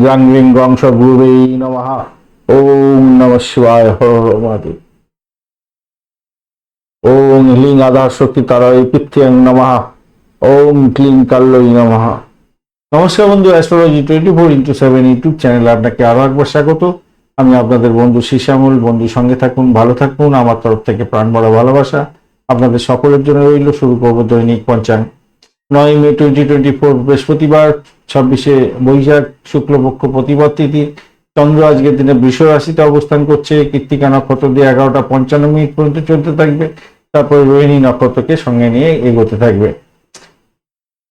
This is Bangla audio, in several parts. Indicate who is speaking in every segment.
Speaker 1: গ্রাং রিং গং স গুরুবে নমঃ ওম নম শিবায় হর মহাদেব হ্লিং আধার শক্তি তারায় পিতৃং নমঃ ওম ক্লিং কাল্লই নমঃ নমস্কার বন্ধু astrology twenty four into seven YouTube চ্যানেলে আপনাকে আরও একবার স্বাগত। আমি আপনাদের বন্ধু শিশামুল বন্ধু সঙ্গে থাকুন, ভালো থাকুন, আমার তরফ থেকে প্রাণ বড় ভালোবাসা। আপনাদের সকলের জন্য রইল শুরু করব দৈনিক পঞ্চাঙ্গ নয় মে টোয়েন্টি টোয়েন্টি ফোর বৃহস্পতিবার। ছাব্বিশে বৈশাখ শুক্লপক্ষ প্রতিবার তিথি। চন্দ্র আজকের দিনে বৃষ রাশিতে অবস্থান করছে। কৃত্তিকা নক্ষত্র দিয়ে এগারোটা পঞ্চান্ন মিনিট পর্যন্ত চলতে থাকবে। তারপরে রোহিণী নক্ষত্রকে সঙ্গে নিয়ে এগোতে থাকবে।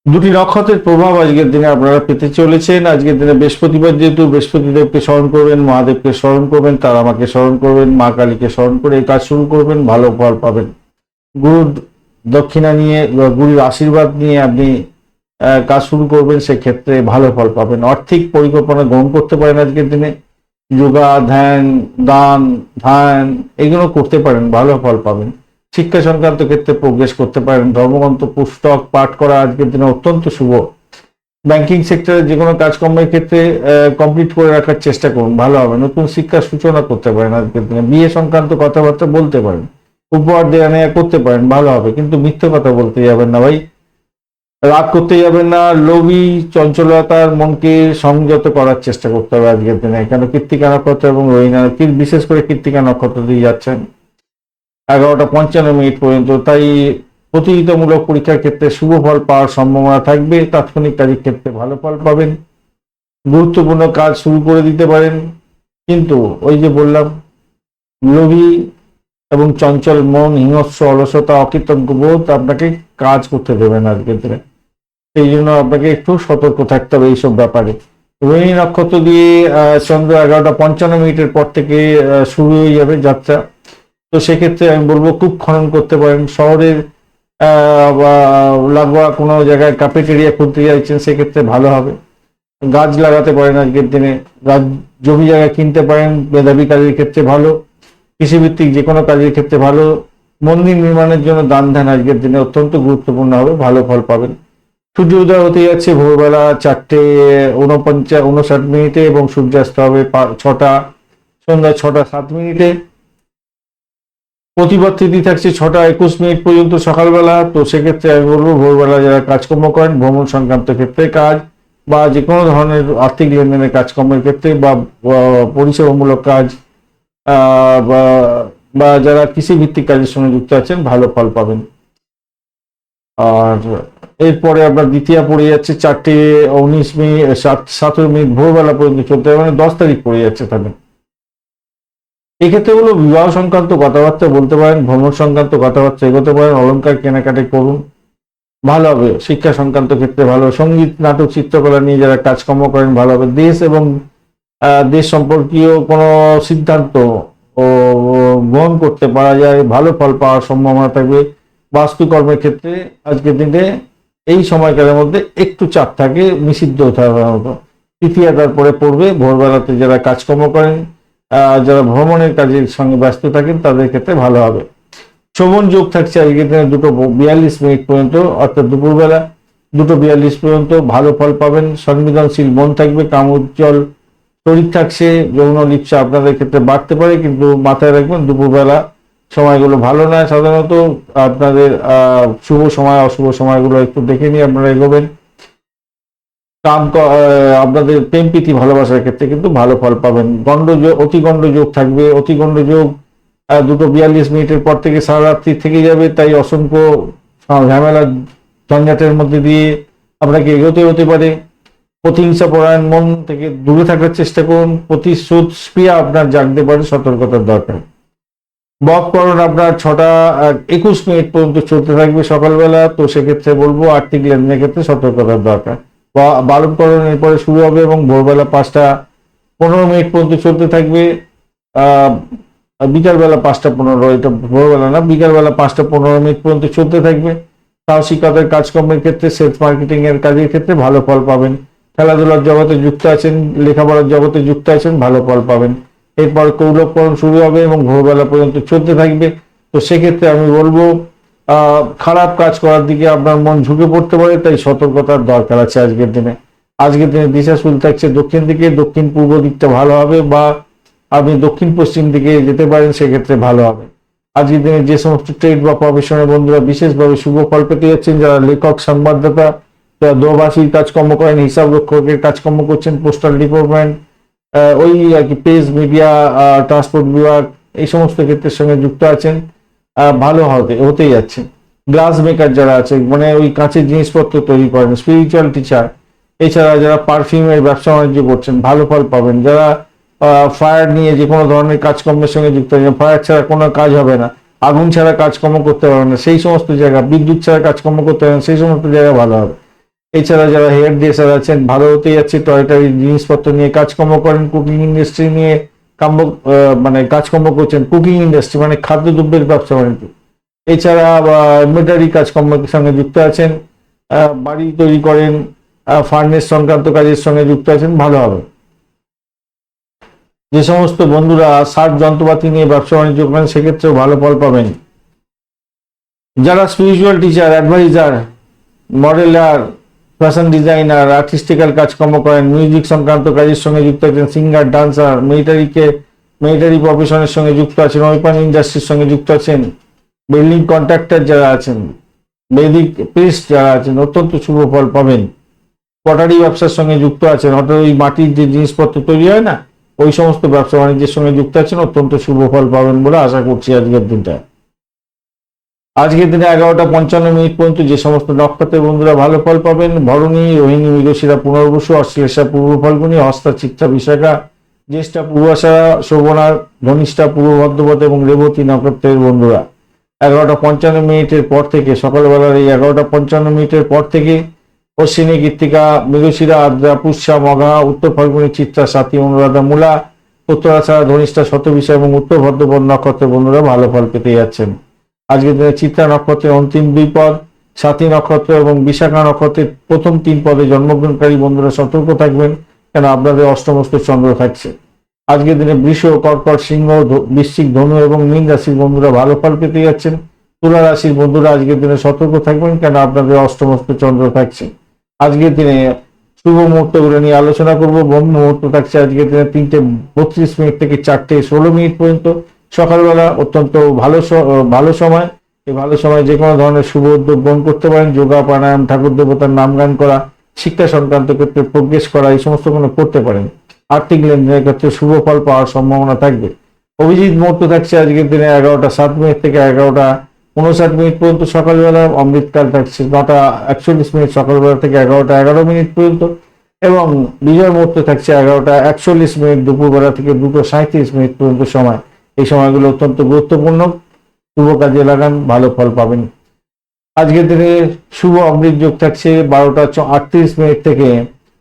Speaker 1: দুটি নক্ষত্রের প্রভাব আজকের দিনে আপনারা পেতে চলেছেন। আজকের দিনে বৃহস্পতিবার যেহেতু বৃহস্পতিদেবকে স্মরণ করবেন, মহাদেবকে স্মরণ করবেন তারা আমাকে স্মরণ করবেন, মা কালীকে স্মরণ করে এই কাজ শুরু করবেন, ভালো ফল পাবেন। গুরুর দক্ষিণা নিয়ে গুরুর আশীর্বাদ নিয়ে আপনি কাজ শুরু করবেন, সেক্ষেত্রে ভালো ফল পাবেন। আর্থিক পরিকল্পনা গ্রহণ করতে পারেন আজকের দিনে। যোগা, ধ্যান, দান, ধ্যান, এগুলো করতে পারেন, ভালো ফল পাবেন। শিক্ষা সংক্রান্ত ক্ষেত্রে প্রোগ্রেস করতে পারেন। ধর্মগ্রন্থ, পুস্তক, পাঠ করা আজকের দিনে অত্যন্ত শুভ। ব্যাংকিং সেক্টরে যে কোনো কাজকর্মের ক্ষেত্রে কমপ্লিট করে রাখার চেষ্টা করুন, ভালো হবে। নতুন শিক্ষার সূচনা করতে পারেন আজকের দিনে। বিয়ে সংক্রান্ত কথাবার্তা বলতে পারেন। উপহার দেওয়া নেওয়া করতে পারেন, ভালো হবে। কিন্তু মিথ্যে কথা বলতে যাবেন না ভাই। রাগ করতে যাবেন না, লোভী, চঞ্চলতার মনকে সংযত করার চেষ্টা করতে হবে আজকের দিনে। কেন কৃত্তিকা নক্ষত্র এবং রোহিণা বিশেষ করে কৃত্তিকা নক্ষত্র দিয়ে যাচ্ছেন? এগারোটা পঞ্চান্ন মিনিট পর্যন্ত, তাই প্রতিযোগিতামূলক পরীক্ষার ক্ষেত্রে শুভ ফল পাওয়ার সম্ভাবনা থাকবে। তাৎক্ষণিক কাজের ক্ষেত্রে ভালো ফল পাবেন। গুরুত্বপূর্ণ কাজ শুরু করে দিতে পারেন। কিন্তু ওই যে বললাম, লোভী এবং চঞ্চল মন, হিংস্র, অলসতা, অকৃতজ্ঞ বোধ আপনাকে কাজ করতে দেবেন আজকের দিনে। সেই জন্য আপনাকে একটু সতর্ক থাকতে হবে এইসব ব্যাপারে। রোহিণী নক্ষত্র দিয়ে চন্দ্র এগারোটা পঞ্চান্ন মিনিটের পর থেকে শুরু হয়ে যাবে যাত্রা। তো সেক্ষেত্রে আমি বলব খুব খনন করতে পারেন। শহরের লাগোয়া কোনো জায়গায় কাপেটেরিয়া খুলতে চাইছেন, সেক্ষেত্রে ভালো হবে। গাছ লাগাতে পারেন আজকের দিনে। গাছ জমি জায়গা কিনতে পারেন, মেধাবী কাজের ক্ষেত্রে ভালো। কৃষিভিত্তিক যে কোনো কাজের ক্ষেত্রে ভালো। মন্দির নির্মাণের জন্য দান ধ্যান আজকের দিনে অত্যন্ত গুরুত্বপূর্ণ হবে, ভালো ফল পাবেন। সূর্য উদয় হতে যাচ্ছে। ভোরবেলা চারটে উনপঞ্চাশ উনষাট মিনিটে এবং সূর্যাস্ত হবে ছটা সন্ধ্যা ছটা সাত মিনিটে। প্রতিবার তিথি থাকছে ছটা একুশ মিনিট পর্যন্ত সকালবেলা। তো সেক্ষেত্রে আমি বলব, ভোরবেলা যারা কাজকর্ম করেন, ভ্রমণ সংক্রান্ত ক্ষেত্রে কাজ বা যে কোনো ধরনের আর্থিক লেনদেনের কাজকর্মের ক্ষেত্রে বা পরিষেবামূলক কাজ বা যারা কৃষিভিত্তিক কাজের সঙ্গে যুক্ত আছেন, ভালো ফল পাবেন। আর এরপরে আপনার দ্বিতীয় পড়ে যাচ্ছে, চারটে উনিশ মিনিট সাত সতেরো মিনিট ভোরবেলা পর্যন্ত চলতে মানে দশ তারিখ পড়ে যাচ্ছে তাহলে এক্ষেত্রে হলো বিবাহ সংক্রান্ত কথাবার্তা বলতে পারেন, ভ্রমণ সংক্রান্ত কথাবার্তা এগোতে পারেন অলঙ্কার কেনাকাটি করুন, ভালো হবে। শিক্ষা সংক্রান্ত ক্ষেত্রে ভালো সংগীত, নাটক, চিত্রকলা নিয়ে যারা কাজকর্ম করেন, ভালো হবে। দেশ এবং দেশ সম্পর্কীয় কোনো সিদ্ধান্ত ও, গ্রহণ করতে পারা যায়, ভালো ফল পাওয়ার সম্ভাবনা থাকবে। বাস্তুকর্মের ক্ষেত্রে আজকের দিনে এই সময়কালের মধ্যে একটু চাপ থাকে, নিষিদ্ধ মতো। তৃতীয় তারপরে পড়বে, ভোরবেলাতে যারা কাজকর্ম করেন যারা ভ্রমণের কাজের সঙ্গে ব্যস্ত থাকেন, তাদের ক্ষেত্রে ভালো হবে। শ্রবণ যোগ থাকছে আজকের দিনে দুটো বিয়াল্লিশ মিনিট পর্যন্ত, অর্থাৎ দুপুরবেলা দুটো বিয়াল্লিশ পর্যন্ত। ভালো ফল পাবেন, সংবেদনশীল মন থাকবে, কাম উজ্জ্বল শরীর থাকছে, যৌন লিপসা আপনাদের ক্ষেত্রে বাড়তে পারে, কিন্তু মাথায় রাখবেন দুপুরবেলা সময়গুলো ভালো নয়। সাধারণত আপনাদের শুভ সময়, অশুভ সময়গুলো একটু দেখে নিয়ে আপনারা এগোবেন। কাম আপনাদের প্রেম, প্রীতি, ভালোবাসার ক্ষেত্রে কিন্তু ভালো ফল পাবেন। গণ্ডযোগ অতি গণ্ডযোগ থাকবে। অতি গণ্ডযোগ দুটো বিয়াল্লিশ মিনিটের পর থেকে সারা রাত্রি থেকে যাবে। তাই অসংখ্য ঝামেলা, ঝঞ্ঝাটের মধ্যে দিয়ে আপনাকে এগোতে হতে পারে। প্রতিহিংসা পরায়ণ মন থেকে দূরে থাকার চেষ্টা করুন। প্রতিশোধ স্প্রিয়া আপনার জাগতে পারে। সতর্কতার দরকার। বককরণ আপনার ছটা একুশ মিনিট পর্যন্ত চলতে থাকবে সকালবেলা, তো সেক্ষেত্রে বলব আর্থিক লেনদেনের ক্ষেত্রে সতর্কতার দরকার। বারণকরণ এরপরে শুরু হবে এবং ভোরবেলা পাঁচটা পনেরো মিনিট পর্যন্ত চলতে থাকবে। বিকালবেলা পাঁচটা পনেরো, এটা ভোরবেলা না, বিকালবেলা পাঁচটা পনেরো মিনিট পর্যন্ত চলতে থাকবে। সাহসিকতার কাজকর্মের ক্ষেত্রে সেলস মার্কেটিং এর কাজের ক্ষেত্রে ভালো ফল পাবেন। খেলাধুলার জগতে যুক্ত আছেন, লেখাপড়ার জগতে যুক্ত আছেন, ভালো ফল পাবেন। এরপর কৌলভকরণ শুরু হবে এবং ভোরবেলা পর্যন্ত চলতে থাকবে। তো সেক্ষেত্রে আমি বলব খারাপ কাজ করার দিকে আপনার মন ঝুঁকে পড়তে পারে, তাই সতর্কতার দরকার আছে আজকের দিনে। আজকের দিনে দিশাশুল থাকছে দক্ষিণ দিকে, দক্ষিণ পূর্ব দিকটা ভালো হবে বা আপনি দক্ষিণ পশ্চিম দিকে যেতে পারেন, সেক্ষেত্রে ভালো হবে। আজকের দিনে যে সমস্ত ট্রেড বা প্রফেশনের বন্ধুরা বিশেষভাবে শুভ ফল পেতে যাচ্ছেন, যারা লেখক, সংবাদদাতা, যারা দোবাসীর কাজকর্ম করেন, হিসাব রক্ষকের কাজকর্ম করছেন, পোস্টাল ডিপার্টমেন্ট ওই আর কি পেজ মিডিয়া ট্রান্সপোর্ট বিভাগ এই সমস্ত ক্ষেত্রের সঙ্গে যুক্ত আছেন। ভালো হতে হতেই যাচ্ছে। গ্লাস মেকার যারা আছে মানে ওই কাঁচের জিনিসপত্র তৈরি করেন স্পিরিচুয়াল টিচার এছাড়া যারা পারফিউমের ব্যবসা বাণিজ্য করছেন, ভালো ফল পাবেন। যারা ফায়ার নিয়ে যে কোনো ধরনের কাজকর্মের সঙ্গে যুক্ত আছেন ফায়ার ছাড়া কোনো কাজ হবে না। আগুন ছাড়া কাজকর্ম করতে পারবেন না। সেই সমস্ত জায়গা, বিদ্যুৎ ছাড়া কাজকর্ম করতে পারবেন সেই সমস্ত জায়গা ভালো হবে। এছাড়া যারা হেয়ার ড্রেসার আছেন হতেই যাচ্ছে। টয়টারি জিনিসপত্র নিয়ে কাজকর্ম করেন কুকিং ইন্ডাস্ট্রি নিয়ে কাম্য মানে কাজকর্ম করছেন। কুকিং ইন্ডাস্ট্রি মানে খাদ্যদ্রব্যের ব্যবসা বাণিজ্য এছাড়া এমব্রয়ডারি কাজকর্মের সঙ্গে যুক্ত আছেন বাড়ি তৈরি করেন ফার্নেস সংক্রান্ত কাজের সঙ্গে যুক্ত আছেন, ভালো হবে। যে সমস্ত বন্ধুরা সার যন্ত্রপাতি নিয়ে ব্যবসা বাণিজ্য করেন, সেক্ষেত্রেও ভালো ফল পাবেন। যারা spiritual teacher adviser modeller fashion designer artistical কাজকর্ম করেন মিউজিক সংক্রান্ত কাজের সঙ্গে যুক্ত আছেন সিঙ্গার ডান্সার মিলিটারিকে মিলিটারি প্রফেশনের সঙ্গে যুক্ত আছেন ওয়েপন ইন্ডাস্ট্রির সঙ্গে যুক্ত আছেন বিল্ডিং কন্ট্রাক্টর যারা আছেন বেদিক প্রিস্ট যারা আছেন, অত্যন্ত শুভ ফল পাবেন। পটারি ব্যবসার সঙ্গে যুক্ত আছেন অর্থাৎ ওই মাটির যে জিনিসপত্র তৈরি হয় না, ওই সমস্ত ব্যবসা বাণিজ্যের সঙ্গে যুক্ত আছেন, অত্যন্ত শুভ ফল পাবেন বলে আশা করছি আজকের দিনটা। আজকের দিনে এগারোটা পঞ্চান্ন মিনিট পর্যন্ত যে সমস্ত নক্ষত্রের বন্ধুরা ভালো ফল পাবেন, ভরণী, রোহিণী, মৃগশিরা, পুনর্বসু, অশ্লেষা, পূর্ব ফলগুনি, হস্তা চিত্রা বিশাখা, জ্যেষ্ঠা, পূর্বাশা শোভনা ধনিষ্ঠা পূর্ব ভদ্রপথ এবং রেবতী নক্ষত্রের বন্ধুরা। এগারোটা পঞ্চান্ন মিনিটের পর থেকে, সকালবেলার এই এগারোটা পঞ্চান্ন মিনিটের পর থেকে, অশ্বিনী কৃত্তিকা মৃগশিরা, আদ্রা, পুষ্যা মঘা উত্তর ফাল্গুনী চিত্রা সাথী, অনুরাধা, মূলা উত্তরাছাড়া ধনিষ্ঠা, শতবিশা এবং উত্তর ভদ্রপদ নক্ষত্রের বন্ধুরা ভালো ফল পেতে যাচ্ছেন। আজকের দিনে চিত্রা নক্ষত্রের অন্তিম দুই পদ, সাথী নক্ষত্র এবং বিশাখা নক্ষত্রের প্রথম তিন পদে জন্মগ্রহণকারী বন্ধুরা সতর্ক থাকবেন, কেন আপনাদের অষ্টমস্ত চন্দ্র থাকছে। আজকের দিনে বৃষ, কর্কট, সিংহ বৃশ্চিক, ধনু এবং মীন রাশির বন্ধুরা ভালো ফল পেতে যাচ্ছেন। তুলা রাশির বন্ধুরা আজকের দিনে সতর্ক থাকবেন, কেন আপনাদের অষ্টমস্ত চন্দ্র থাকছে। আজকের দিনে শুভ মুহূর্তগুলো নিয়ে আলোচনা করব। ব্রহ্ম মুহূর্ত থাকছে আজকের দিনে তিনটে বত্রিশ মিনিট থেকে চারটে ষোলো মিনিট পর্যন্ত। সকালবেলা অত্যন্ত ভালো ভালো সময়। এই ভালো সময় যে কোনো ধরনের শুভ উদ্যোগ গ্রহণ করতে পারেন। যোগা, প্রাণায়াম, ঠাকুর দেবতার নাম গান করা, শিক্ষা সংক্রান্ত ক্ষেত্রে প্রোগ্রেস করা, এই সমস্ত কোনো করতে পারেন। আর্থিক লেনদেনের ক্ষেত্রে শুভ ফল পাওয়ার সম্ভাবনা থাকবে। অভিজিৎ মুহূর্ত থাকছে আজকের দিনে এগারোটা সাত মিনিট থেকে এগারোটা উনষাট মিনিট পর্যন্ত সকালবেলা। অমৃতকাল থাকছে নটা একচল্লিশ মিনিট সকালবেলা থেকে এগারোটা এগারো মিনিট পর্যন্ত। এবং বিজয় মুহূর্ত থাকছে এগারোটা একচল্লিশ মিনিট দুপুরবেলা থেকে দুটো সাঁত্রিশ মিনিট পর্যন্ত সময়। এই সময়গুলো অত্যন্ত গুরুত্বপূর্ণ। শুভ কাজে লাগান, ভালো ফল পাবেন। আজকের দিনে শুভ অমৃত যোগ থাকছে বারোটা আটত্রিশ মিনিট থেকে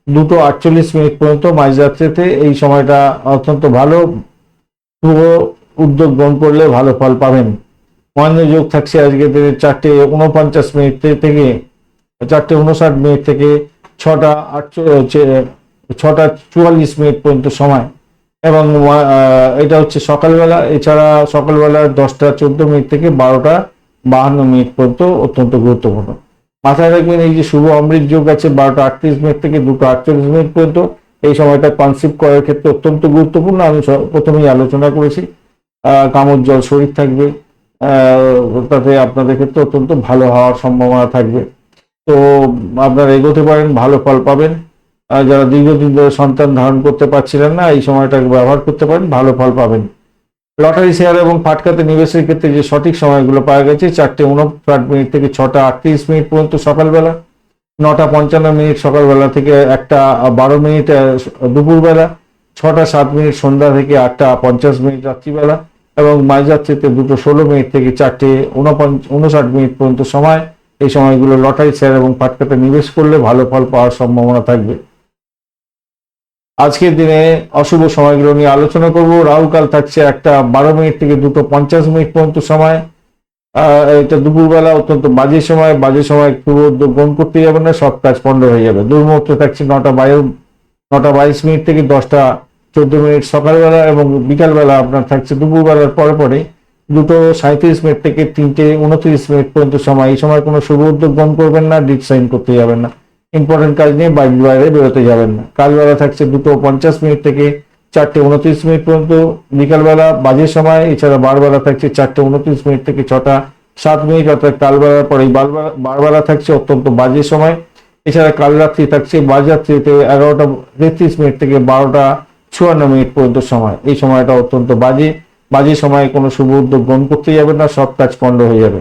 Speaker 1: দুটো আটচল্লিশ মিনিট পর্যন্ত মাঝরাত্রিতে। এই সময়টা অত্যন্ত ভালো। শুভ উদ্যোগ গ্রহণ করলে ভালো ফল পাবেন। মহেন্দ্র যোগ থাকছে আজকের দিনে চারটে উনপঞ্চাশ মিনিট থেকে, চারটে উনষাট মিনিট থেকে ছটা আটচল্লিশ ছটা চুয়াল্লিশ মিনিট পর্যন্ত সময়। এবং এটা হচ্ছে সকালবেলা এছাড়া সকালবেলা দশটা চোদ্দ মিনিট থেকে বারোটা বাহান্ন মিনিট পর্যন্ত অত্যন্ত গুরুত্বপূর্ণ। মাথায় রাখবেন এই যে শুভ অমৃত যোগ আছে বারোটা আটত্রিশ মিনিট থেকে দুটো আটচল্লিশ মিনিট পর্যন্ত এই সময়টা কনসিভ করার ক্ষেত্রে অত্যন্ত গুরুত্বপূর্ণ। আমি প্রথমেই আলোচনা করেছি আহ, জল শরীর থাকবে তাতে আপনাদের ক্ষেত্রে অত্যন্ত ভালো হওয়ার সম্ভাবনা থাকবে। তো আপনারা এগোতে পারেন ভালো ফল পাবেন। যারা দীর্ঘদিন ধরে সন্তান ধারণ করতে পারছিলেন না, এই সময়টাকে ব্যবহার করতে পারেন, ভালো ফল পাবেন। লটারি শেয়ার এবং ফাটকাতে নিবেশের ক্ষেত্রে যে সঠিক সময়গুলো পাওয়া গেছে, চারটে উনষাট মিনিট থেকে ছটা আটত্রিশ মিনিট পর্যন্ত সকালবেলা, নটা পঞ্চান্ন মিনিট সকালবেলা থেকে একটা বারো মিনিট দুপুরবেলা, ছটা সাত মিনিট সন্ধ্যা থেকে আটটা পঞ্চাশ মিনিট রাত্রিবেলা এবং মাঝরাত্রিতে দুটো ষোলো মিনিট থেকে চারটে উনপঞ্চ উনষাট মিনিট পর্যন্ত সময়। এই সময়গুলো লটারি শেয়ার এবং ফাটকাতে নিবেশ করলে ভালো ফল পাওয়ার সম্ভাবনা থাকবে। আজকের দিনে অশুভ সময়গুলো নিয়ে আলোচনা করব। রাহুকাল থাকছে একটা বারো মিনিট থেকে দুটো পঞ্চাশ মিনিট পর্যন্ত সময়। এটা দুপুরবেলা অত্যন্ত বাজে সময়। বাজে সময় পুরো উদ্যোগ গ্রহণ করতে যাবে না, সব কাজ পণ্ড হয়ে যাবে। দুর্মুহূর্ত থাকছে নটা বায়ু নটা বাইশ মিনিট থেকে দশটা চোদ্দ মিনিট সকালবেলা এবং বিকালবেলা আপনার থাকছে দুপুরবেলার পরে পরে দুটো সাঁত্রিশ মিনিট থেকে তিনটে উনত্রিশ মিনিট পর্যন্ত সময়। এই সময় কোনো শুভ উদ্যোগ গ্রহণ করবেন না ডিট সাইন করতে যাবেন না। ইম্পর্টেন্ট কাজ নিয়ে বাড়ির বাইরে বেরোতে যাবেন না। কালবেলা থাকছে দুটো পঞ্চাশ মিনিট থেকে চারটে উনত্রিশ মিনিট পর্যন্ত। বিকালবেলা বাজে সময়, এছাড়া বারবেলা থাকছে চারটে উনত্রিশ মিনিট থেকে ছটা সাত মিনিট, অর্থাৎ কালবেলার পরে বারবেলা বারবেলা থাকছে অত্যন্ত বাজে সময়। এছাড়া কাল রাত্রি থাকছে, বাজ রাত্রিতে এগারোটা তেত্রিশ মিনিট থেকে বারোটা চুয়ান্ন মিনিট পর্যন্ত সময়। এই সময়টা অত্যন্ত বাজে। বাজে সময়ে কোনো শুভ উদ্যোগ গ্রহণ করতে যাবেন না, সব কাজ পণ্ড হয়ে যাবে।